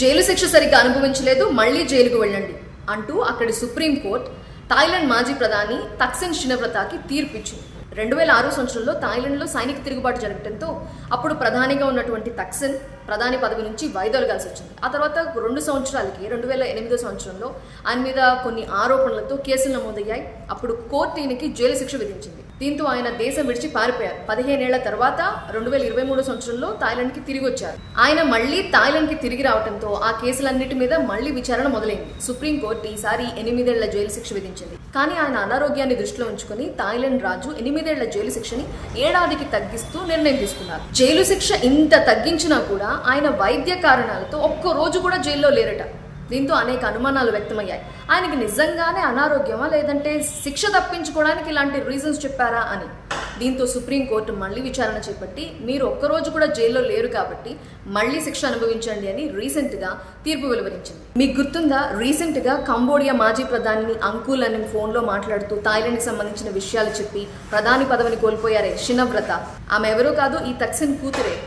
Jail శిక్ష సరిగ్గా అనుభవించలేదు మళ్ళీ జైలుకు వెళ్ళండి అంటూ అక్కడి సుప్రీంకోర్టు థాయిలాండ్ మాజీ ప్రధాని తక్సిన్ షినవ్రతాకి తీర్పిచ్చింది. రెండు వేల ఆరు సంవత్సరంలో థాయిలాండ్లో సైనిక తిరుగుబాటు జరగడంతో అప్పుడు ప్రధానిగా ఉన్నటువంటి తక్సిన్ ప్రధాని పదవి నుంచి వైదొలగాల్సి వచ్చింది ఆ తర్వాత రెండు సంవత్సరాలకి రెండు వేల ఎనిమిదో సంవత్సరంలో ఆయన మీద కొన్ని ఆరోపణలతో కేసులు నమోదయ్యాయి. అప్పుడు కోర్టు ఈయనకి జైలు శిక్ష విధించింది. దీంతో ఆయన దేశం విడిచి పారిపోయారు. పదిహేనేళ్ళ తర్వాత రెండు వేల ఇరవై మూడు సంవత్సరంలో థాయిలాండ్కి తిరిగి వచ్చారు ఆయన మళ్ళీ థాయిలాండ్కి తిరిగి రావడంతో ఆ కేసులన్నిటి మీద మళ్ళీ విచారణ మొదలైంది. సుప్రీంకోర్టు ఈసారి ఎనిమిదేళ్ళ జైలు శిక్ష విధించింది. కానీ ఆయన అనారోగ్యాన్ని దృష్టిలో ఉంచుకుని థాయిలాండ్ రాజు ఎనిమిదేళ్ళ జైలు శిక్షని ఏడాదికి తగ్గిస్తూ నిర్ణయం తీసుకున్నారు. జైలు శిక్ష ఇంత తగ్గించినా కూడా ఆయన వైద్య కారణాలతో ఒక్క రోజు కూడా జైల్లో లేరట. దీంతో అనేక అనుమానాలు వ్యక్తమయ్యాయి. ఆయనకి నిజంగానే అనారోగ్యమా లేదంటే శిక్ష తప్పించుకోవడానికి ఇలాంటి రీజన్స్ చెప్పారా అని. దీంతో సుప్రీంకోర్టు మళ్ళీ విచారణ చేపట్టి మీరు ఒక్కరోజు కూడా జైల్లో లేరు కాబట్టి మళ్ళీ శిక్ష అనుభవించండి అని రీసెంట్గా తీర్పు వెలువరించింది. మీకు గుర్తుందా? రీసెంట్గా కంబోడియా మాజీ ప్రధానిని అంకుల్ అని ఫోన్లో మాట్లాడుతూ థాయిలాండ్కి సంబంధించిన విషయాలు చెప్పి ప్రధాని పదవిని కోల్పోయారే షినవ్రత ఆమె ఎవరో కాదు ఈ తక్సిన్ కూతురే.